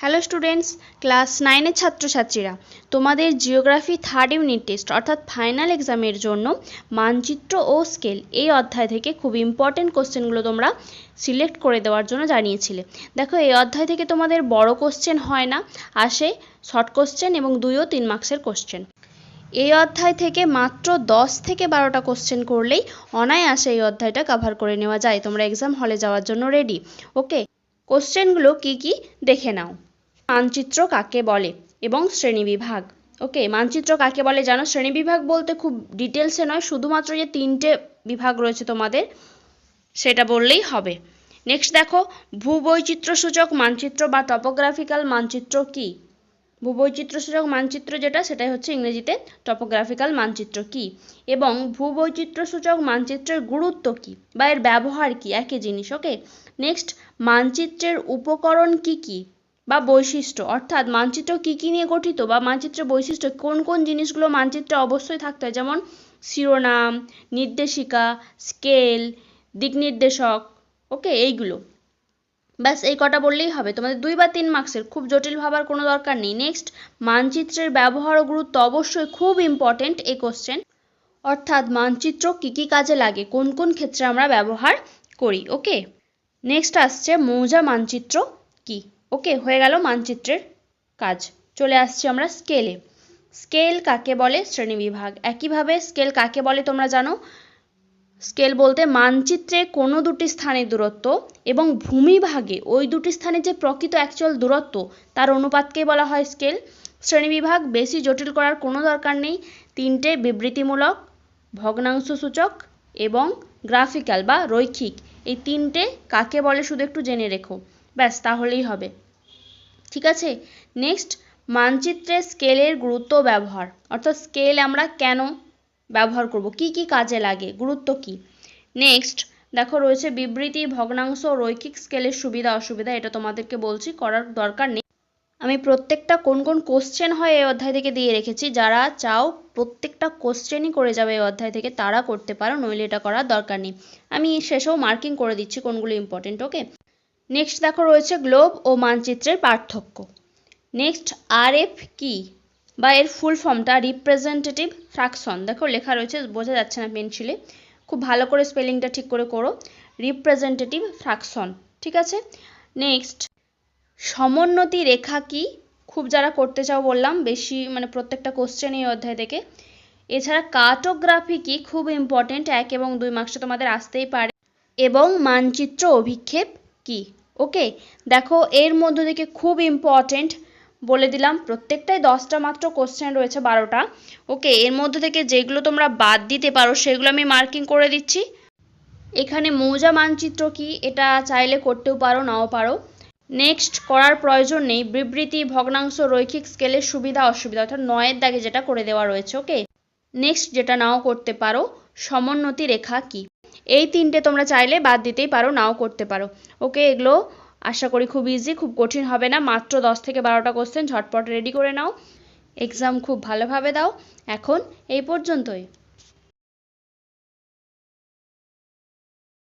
Hello students class নাইনের ছাত্রছাত্রীরা, তোমাদের জিওগ্রাফি থার্ড ইউনিট টেস্ট অর্থাৎ ফাইনাল এক্সামের জন্য মানচিত্র ও স্কেল এই অধ্যায় থেকে খুব ইম্পর্টেন্ট কোশ্চেনগুলো তোমরা সিলেক্ট করে দেওয়ার জন্য জানিয়েছিলে। দেখো, এই অধ্যায় থেকে তোমাদের বড় কোশ্চেন হয় না, আসে শর্ট কোশ্চেন এবং দুই ও তিন মার্কসের কোশ্চেন এই অধ্যায় থেকে মাত্র দশ থেকে বারোটা কোশ্চেন করলেই অনায়াসে এই অধ্যায়টা কভার করে নেওয়া যায়। তোমরা এক্সাম হলে যাওয়ার জন্য রেডি ওকে কোশ্চেনগুলো কি কি? দেখে নাও। মানচিত্র কাকে বলে এবং শ্রেণীবিভাগ ওকে মানচিত্র কাকে বলে জানো? শ্রেণীবিভাগ বলতে খুব ডিটেলসে নয়, শুধুমাত্র যে তিনটে বিভাগ রয়েছে তোমাদের, সেটা বললেই হবে। নেক্সট দেখো, ভূবৈচিত্র্যসূচক মানচিত্র বা টপোগ্রাফিক্যাল মানচিত্র কি? ভূবৈচিত্র্যসূচক মানচিত্র যেটা, সেটাই হচ্ছে ইংরেজিতে টপোগ্রাফিক্যাল মানচিত্র কি? এবং ভূবৈচিত্র্যসূচক মানচিত্রের গুরুত্ব কি? বা এর ব্যবহার কি? একই জিনিস ওকে নেক্সট মানচিত্রের উপকরণ কি কি? বা বৈশিষ্ট্য। অর্থাৎ মানচিত্র কি কি নিয়ে গঠিত বা মানচিত্রের বৈশিষ্ট্য কোন কোন জিনিসগুলো মানচিত্রে অবশ্যই থাকতে হয়? যেমন শিরোনাম, নির্দেশিকা স্কেল দিকনির্দেশক ওকে এইগুলো। ব্যাস, এই কটা বললেই হবে। তোমাদের দুই বা তিন মার্কসের খুব জটিল ভাবার কোনো দরকার নেই। নেক্সট মানচিত্রের ব্যবহার ও গুরুত্ব অবশ্যই খুব ইম্পর্টেন্ট এই কোশ্চেন অর্থাৎ মানচিত্র কী কী কাজে লাগে? কোন কোন ক্ষেত্রে আমরা ব্যবহার করি? ওকে নেক্সট আসছে মৌজা মানচিত্র কি? ওকে, হয়ে গেল মানচিত্রের কাজ। চলে আসছি আমরা স্কেলে। স্কেল কাকে বলে? শ্রেণীবিভাগ। একইভাবে স্কেল কাকে বলে তোমরা জানো? স্কেল বলতে মানচিত্রে কোনো দুটি স্থানের দূরত্ব এবং ভূমিভাগে ওই দুটি স্থানের যে প্রকৃত অ্যাকচুয়াল দূরত্ব, তার অনুপাতকেই বলা হয় স্কেল? শ্রেণীবিভাগ বেশি জটিল করার কোনো দরকার নেই। তিনটে বিবৃতিমূলক, ভগ্নাংশ সূচক এবং গ্রাফিক্যাল বা রৈখিক। এই তিনটে কাকে বলে শুধু একটু জেনে রেখো। ব্যাস, তাহলেই হবে। ঠিক আছে? নেক্সট মানচিত্রে স্কেলের গুরুত্ব ব্যবহার। অর্থাৎ স্কেল আমরা কেন ব্যবহার করব? কি কি কাজে লাগে? গুরুত্ব কি? নেক্সট দেখো রয়েছে বিবৃতি, ভগ্নাংশ, রৈখিক স্কেলের সুবিধা, অসুবিধা, এটা তোমাদেরকে বলছি, করার দরকার নেই। আমি প্রত্যেকটা কোন কোন কোশ্চেন হয় এই অধ্যায় থেকে দিয়ে রেখেছি। যারা চাও প্রত্যেকটা কোশ্চেনই করে যাবে এই অধ্যায় থেকে, তারা করতে পারো, নইলে এটা করার দরকার নেই। আমি শেষেও মার্কিং করে দিচ্ছি কোনগুলো ইম্পর্টেন্ট ওকে নেক্সট দেখো রয়েছে গ্লোব ও মানচিত্রের পার্থক্য। নেক্সট আর এফ কি? বা এর ফুল ফর্মটা রিপ্রেজেন্টেটিভ ফ্র্যাকশন দেখো লেখা রয়েছে, বোঝা যাচ্ছে না পেন্সিলে খুব ভালো করে স্পেলিংটা ঠিক করে করো। রিপ্রেজেন্টেটিভ ফ্র্যাকশন ঠিক আছে? নেক্সট সমোন্নতি রেখা কি? খুব যারা করতে চাও বললাম, বেশি মানে প্রত্যেকটা কোশ্চেন এই অধ্যায় থেকে। এছাড়া কার্টোগ্রাফি কি? খুব ইম্পর্টেন্ট এক এবং দুই মার্কসে তোমাদের আসতেই পারে। এবং মানচিত্র অভিক্ষেপ কি? ওকে দেখো, এর মধ্য থেকে খুব ইম্পর্টেন্ট বলে দিলাম, প্রত্যেকটাই দশটা মাত্র কোশ্চেন রয়েছে বারোটা। ওকে এর মধ্যে থেকে যেগুলো তোমরা বাদ দিতে পারো, সেগুলো আমি মার্কিং করে দিচ্ছি। এখানে মৌজা মানচিত্র কি, এটা চাইলে করতেও পারো, নাও পারো। নেক্সট করার প্রয়োজন নেই, বিবৃতি, ভগ্নাংশ, রৈখিক স্কেলের সুবিধা, অসুবিধা, অর্থাৎ নয়ের দাগে যেটা করে দেওয়া রয়েছে ওকে নেক্সট যেটা নাও করতে পারো, সমোন্নতি রেখা কি? এই তিনটে তোমরা চাইলে বাদ দিতেই পারো, নাও করতে পারো। ওকে, এগুলো আশা করি খুব ইজি খুব কঠিন হবে না। মাত্র দশ থেকে বারোটা কোশ্চেন ঝটপট রেডি করে নাও। এক্সাম খুব ভালোভাবে দাও। এখন এই পর্যন্তই।